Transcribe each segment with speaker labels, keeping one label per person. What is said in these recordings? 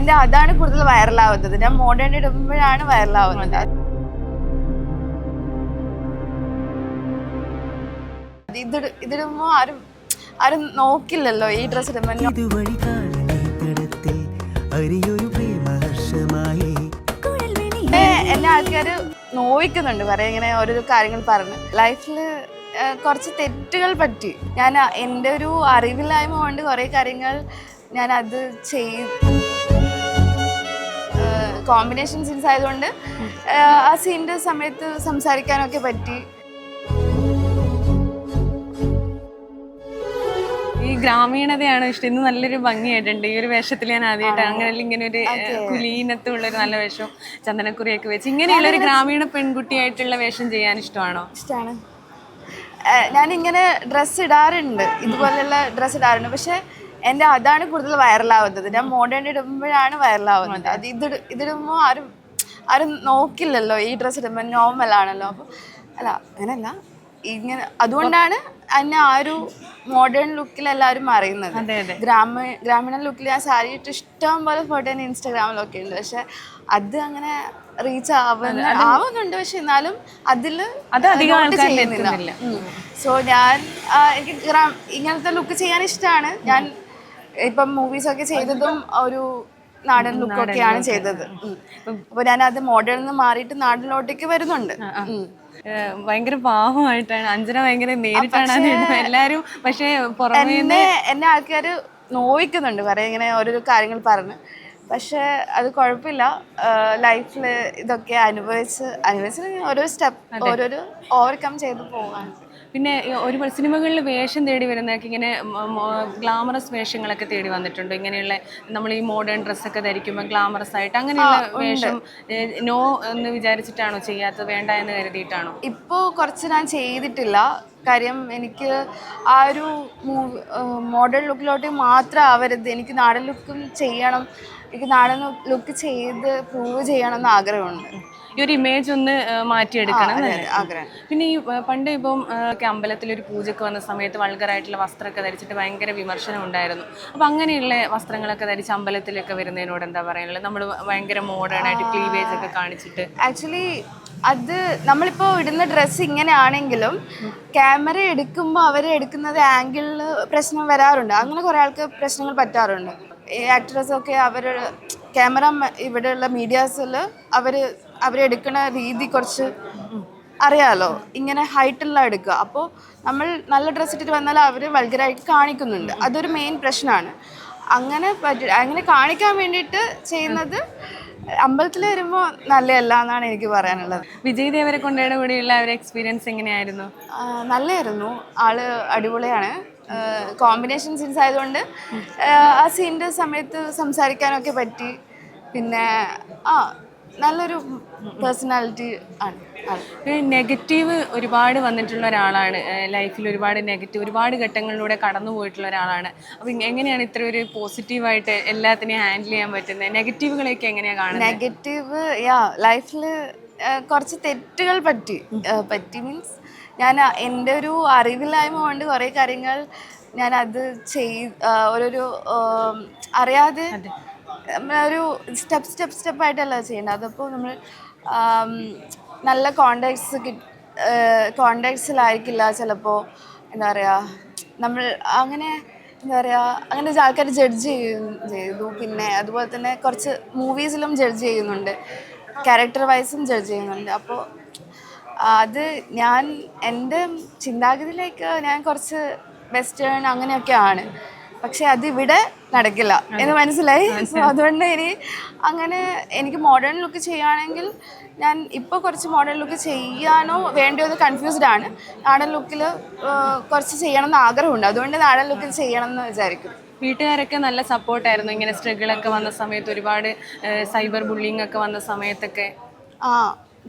Speaker 1: എന്റെ അതാണ് കൂടുതൽ വൈറലാവുന്നത്. ഞാൻ മോഡേൺ ഇടുമ്പോഴാണ് വൈറലാവുന്നത്. ഇത് ഇതിടുമ്പോ ആരും ആരും നോക്കില്ലല്ലോ ഈ ഡ്രസ് ഇടുമ്പോ. ആൾക്കാര് നോവിക്കുന്നുണ്ട്. പറയാം ഇങ്ങനെ ഓരോരോ കാര്യങ്ങൾ പറഞ്ഞു. ലൈഫിൽ കുറച്ച് തെറ്റുകൾ പറ്റി. ഞാൻ എന്റെ എന്റെ ഒരു അറിവില്ലായ്മ കൊണ്ട് കുറേ കാര്യങ്ങൾ ഞാൻ അത് ചെയ് കോമ്പിനേഷൻ സീൻസ് ആയതുകൊണ്ട് ആ സീനിന്റെ സമയത്ത് സംസാരിക്കാനൊക്കെ പറ്റി.
Speaker 2: ഈ ഗ്രാമീണതയാണ് ഇഷ്ടം. ഇന്ന് നല്ലൊരു ഭംഗിയായിട്ടുണ്ട്. ഈ ഒരു വേഷത്തിൽ ഞാൻ ആദ്യമായിട്ട് അങ്ങനെ ഇങ്ങനെ ഒരു കുലീനത്തുള്ള ഒരു നല്ല വേഷം ചന്ദനക്കുറിയൊക്കെ വെച്ച്. ഇങ്ങനെയുള്ള ഒരു ഗ്രാമീണ പെൺകുട്ടിയായിട്ടുള്ള വേഷം ചെയ്യാൻ ഇഷ്ടമാണോ?
Speaker 1: ഇഷ്ടമാണ് ഞാനിങ്ങനെ ഡ്രസ്സ് ഇടാറുണ്ട്. ഇതുപോലെയുള്ള ഡ്രസ്സ് ഇടാറുണ്ട്. പക്ഷെ എന്റെ അതാണ് കൂടുതൽ വൈറലാവുന്നത്. ഞാൻ മോഡേൺ ഇടുമ്പോഴാണ് വൈറലാവുന്നത്. അത്. ഇത് ഇതിടുമ്പോൾ ആരും ആരും നോക്കില്ലല്ലോ ഈ ഡ്രസ്സ് ഇടുമ്പോൾ നോർമൽ ആണല്ലോ. അപ്പോൾ അല്ല അങ്ങനെയല്ല ഇങ്ങനെ അതുകൊണ്ടാണ് എന്നെ ആ ഒരു മോഡേൺ ലുക്കിൽ എല്ലാവരും അറിയുന്നത്. ഗ്രാമ ഗ്രാമീണ ലുക്കിൽ ഞാൻ സാരി ഇട്ട് ഇഷ്ടം പോലെ ഫോട്ടോ ഞാൻ ഇൻസ്റ്റാഗ്രാമിലൊക്കെ ഉണ്ട് പക്ഷെ അത് അങ്ങനെ റീച്ച് ആവുന്ന ആവുന്നുണ്ട്. പക്ഷെ എന്നാലും അതിൽ
Speaker 2: അത് എത്തുന്നില്ല.
Speaker 1: സോ ഞാൻ എനിക്ക് ഇങ്ങനത്തെ ലുക്ക് ചെയ്യാൻ ഇഷ്ടമാണ് ഞാൻ ഇപ്പം മൂവീസ് ഒക്കെ ചെയ്തതും ഒരു നാടൻ ലുക്കൊക്കെയാണ് ചെയ്തത്. അപ്പൊ ഞാൻ അത് മോഡേൺ നിന്ന് മാറിയിട്ട് നാടിലോട്ടേക്ക് വരുന്നുണ്ട്.
Speaker 2: ഭയങ്കര പാവമായിട്ടാണ്. അഞ്ജന ഭയങ്കര നേരിട്ടാണ് എല്ലാരും പക്ഷേ പുറമേ
Speaker 1: എന്നെ എന്നെ ആൾക്കാര് നോവിക്കുന്നുണ്ട് പറയാ ഇങ്ങനെ ഓരോരോ കാര്യങ്ങൾ പറഞ്ഞ്. പക്ഷേ അത് കുഴപ്പമില്ല. ലൈഫിൽ ഇതൊക്കെ അനുഭവിച്ച് അനുഭവിച്ച് ഓരോ സ്റ്റെപ്പ് ഓരോരോ ഓവർകം ചെയ്ത് പോവാണ്.
Speaker 2: പിന്നെ ഒരു സിനിമകളിൽ വേഷം തേടി വരുന്നതൊക്കെ ഇങ്ങനെ ഗ്ലാമറസ് വേഷങ്ങളൊക്കെ തേടി വന്നിട്ടുണ്ട്. ഇങ്ങനെയുള്ള നമ്മൾ ഈ മോഡേൺ ഡ്രസ്സൊക്കെ ധരിക്കുമ്പോൾ ഗ്ലാമറസ് ആയിട്ട് അങ്ങനെയുള്ള വേഷം നോ എന്ന് വിചാരിച്ചിട്ടാണോ ചെയ്യാത്തത്? വേണ്ട എന്ന് കരുതിയിട്ടാണോ?
Speaker 1: ഇപ്പോൾ കുറച്ച് ഞാൻ ചെയ്തിട്ടില്ല. കാര്യം എനിക്ക് ആ ഒരു മൂവി മോഡേൺ ലുക്കിലോട്ട് മാത്രം ആവരുത്. എനിക്ക് നാടൻ ലുക്കും ചെയ്യണം. എനിക്ക് നാടൻ ലുക്ക് ചെയ്ത് പ്രൂവ് ചെയ്യണം എന്ന് ആഗ്രഹമുണ്ട്.
Speaker 2: ഈ ഒരു ഇമേജ് ഒന്ന് മാറ്റിയെടുക്കണം പിന്നെ ഈ പണ്ട് ഇപ്പം അമ്പലത്തിൽ ഒരു പൂജക്ക് വന്ന സമയത്ത് വൾഗറായിട്ടുള്ള വസ്ത്രമൊക്കെ ധരിച്ചിട്ട് ഭയങ്കര വിമർശനം ഉണ്ടായിരുന്നു. അപ്പം അങ്ങനെയുള്ള വസ്ത്രങ്ങളൊക്കെ ധരിച്ച് അമ്പലത്തിലൊക്കെ വരുന്നതിനോട് എന്താ പറയാനുള്ളത്? നമ്മൾ ഭയങ്കര മോഡേൺ ആയിട്ട് ക്ലീവേജ് ഒക്കെ കാണിച്ചിട്ട്.
Speaker 1: ആക്ച്വലി അത് നമ്മളിപ്പോൾ ഇടുന്ന ഡ്രസ്സ് ഇങ്ങനെയാണെങ്കിലും ക്യാമറ എടുക്കുമ്പോൾ അവർ എടുക്കുന്നത് ആംഗിളിൽ പ്രശ്നം വരാറുണ്ട്. അങ്ങനെ കുറേ ആൾക്ക് പ്രശ്നങ്ങൾ പറ്റാറുണ്ട്. ഈ ആക്ട്രസൊക്കെ അവർ ക്യാമറ ഇവിടെയുള്ള മീഡിയാസിൽ അവർ അവരെടുക്കുന്ന രീതി കുറച്ച് അറിയാലോ. ഇങ്ങനെ ഹൈറ്റുള്ള എടുക്കുക. അപ്പോൾ നമ്മൾ നല്ല ഡ്രസ്സ് ഇട്ടിട്ട് വന്നാൽ അവർ വൾഗറായിട്ട് കാണിക്കുന്നുണ്ട്. അതൊരു മെയിൻ പ്രശ്നമാണ്. അങ്ങനെ പറ്റി അങ്ങനെ കാണിക്കാൻ വേണ്ടിയിട്ട് ചെയ്യുന്നത് അമ്പലത്തിൽ വരുമ്പോൾ നല്ലതല്ല എന്നാണ് എനിക്ക് പറയാനുള്ളത്.
Speaker 2: വിജയ് ദേവരെ കൊണ്ടയുടെ കൂടെയുള്ള ഒരു എക്സ്പീരിയൻസ് എങ്ങനെയായിരുന്നു?
Speaker 1: നല്ലതായിരുന്നു. ആൾ അടിപൊളിയാണ്. കോമ്പിനേഷൻ സീൻസ് ആയതുകൊണ്ട് ആ, ആ സീനിന്റെ സമയത്ത് സംസാരിക്കാനൊക്കെ പറ്റി. പിന്നെ ആ നല്ലൊരു പേഴ്സണാലിറ്റി ആണ്
Speaker 2: നെഗറ്റീവ് ഒരുപാട് വന്നിട്ടുള്ള ഒരാളാണ്. ലൈഫിൽ ഒരുപാട് നെഗറ്റീവ് ഒരുപാട് ഘട്ടങ്ങളിലൂടെ കടന്നു പോയിട്ടുള്ള ഒരാളാണ്. അപ്പം എങ്ങനെയാണ് ഇത്ര ഒരു പോസിറ്റീവായിട്ട് എല്ലാത്തിനെയും ഹാൻഡിൽ ചെയ്യാൻ പറ്റുന്നത് നെഗറ്റീവുകളെയൊക്കെ എങ്ങനെയാണ് കാണുന്നത്
Speaker 1: നെഗറ്റീവ് യാ ലൈഫിൽ കുറച്ച് തെറ്റുകൾ പറ്റി. പറ്റി മീൻസ് ഞാൻ എന്റെ ഒരു അറിവില്ലായ്മ കൊണ്ട് കുറേ കാര്യങ്ങൾ ഞാൻ അത് ചെയ് ഓരോരു അറിയാതെ നമ്മളൊരു സ്റ്റെപ്പ് സ്റ്റെപ്പ് സ്റ്റെപ്പ് ആയിട്ടല്ല ചെയ്യേണ്ടത് അതപ്പോൾ നമ്മൾ നല്ല കോണ്ടാക്ട്സ് കി കോണ്ടാക്ട്സിലായിരിക്കില്ല ചിലപ്പോൾ എന്താ പറയുക നമ്മൾ അങ്ങനെ എന്താ പറയുക അങ്ങനെ ആൾക്കാർ ജഡ്ജ് ചെയ്യും ചെയ്തു. പിന്നെ അതുപോലെ തന്നെ കുറച്ച് മൂവീസിലും ജഡ്ജ് ചെയ്യുന്നുണ്ട്. ക്യാരക്ടർ വൈസും ജഡ്ജ് ചെയ്യുന്നുണ്ട്. അപ്പോൾ അത് ഞാൻ എന്റെ ചിന്താഗതിയിലേക്ക് ഞാൻ കുറച്ച് വെസ്റ്റേൺ അങ്ങനെയൊക്കെയാണ്. പക്ഷെ അത് ഇവിടെ നടക്കില്ല എന്ന് മനസ്സിലായി. സോ അതുകൊണ്ട് ഇനി അങ്ങനെ എനിക്ക് മോഡേൺ ലുക്ക് ചെയ്യുകയാണെങ്കിൽ ഞാൻ ഇപ്പോൾ കുറച്ച് മോഡേൺ ലുക്ക് ചെയ്യാനോ വേണ്ടയോ എന്ന് കൺഫ്യൂസ്ഡ് ആണ്. നാടൻ ലുക്കിൽ കുറച്ച് ചെയ്യണം എന്ന് ആഗ്രഹമുണ്ട്. അതുകൊണ്ട് നാടൻ ലുക്കിൽ ചെയ്യണം എന്ന് വിചാരിക്കും.
Speaker 2: വീട്ടുകാരൊക്കെ നല്ല സപ്പോർട്ടായിരുന്നു ഇങ്ങനെ സ്ട്രഗിൾ ഒക്കെ വന്ന സമയത്ത് ഒരുപാട് സൈബർ ബുള്ളിങ് ഒക്കെ വന്ന സമയത്തൊക്കെ.
Speaker 1: ആ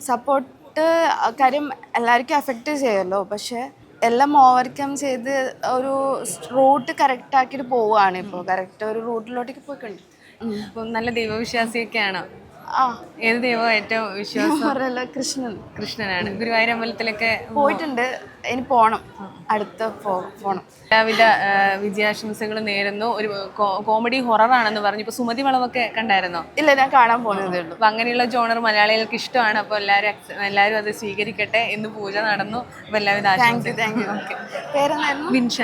Speaker 1: സപ്പോർട്ട് കാര്യം എല്ലാവർക്കും അഫക്റ്റ് ചെയ്യുമല്ലോ. പക്ഷെ എല്ലാം ഓവർകം ചെയ്ത് ഒരു റൂട്ട് കറക്റ്റ് ആക്കിയിട്ട് പോവുകയാണ് ഇപ്പോൾ കറക്റ്റ് ഒരു റൂട്ടിലോട്ടേക്ക് പോയിക്കൊണ്ട്
Speaker 2: അപ്പം നല്ല ദൈവവിശ്വാസിയൊക്കെയാണോ.
Speaker 1: ആ.
Speaker 2: ഏത് ദൈവം ഏറ്റവും വിശ്വാസം?
Speaker 1: കൃഷ്ണൻ.
Speaker 2: കൃഷ്ണനാണ്. ഗുരുവായൂർ അമ്പലത്തിലൊക്കെ
Speaker 1: പോയിട്ടുണ്ട്. ഇനി പോണം. അടുത്ത പോണം.
Speaker 2: എല്ലാവിധ ആ, വിജയാശംസകളും നേരുന്നു. ഒരു കോമഡി ഹൊററാണെന്ന് പറഞ്ഞു. ഇപ്പൊ സുമതി വളവൊക്കെ കണ്ടായിരുന്നോ?
Speaker 1: ഇല്ല ഞാൻ കാണാൻ പോകുന്നതേ ഉള്ളൂ.
Speaker 2: അപ്പൊ അങ്ങനെയുള്ള ജോണർ മലയാളികൾക്ക് ഇഷ്ടമാണ്. അപ്പോൾ എല്ലാവരും എല്ലാവരും അത് സ്വീകരിക്കട്ടെ എന്ന് പൂജ നടന്നു. അപ്പൊ എല്ലാവിധ
Speaker 1: താങ്ക് യു
Speaker 2: ആശംസ
Speaker 1: താങ്ക് യു ഓക്കെ
Speaker 2: വിൻഷ.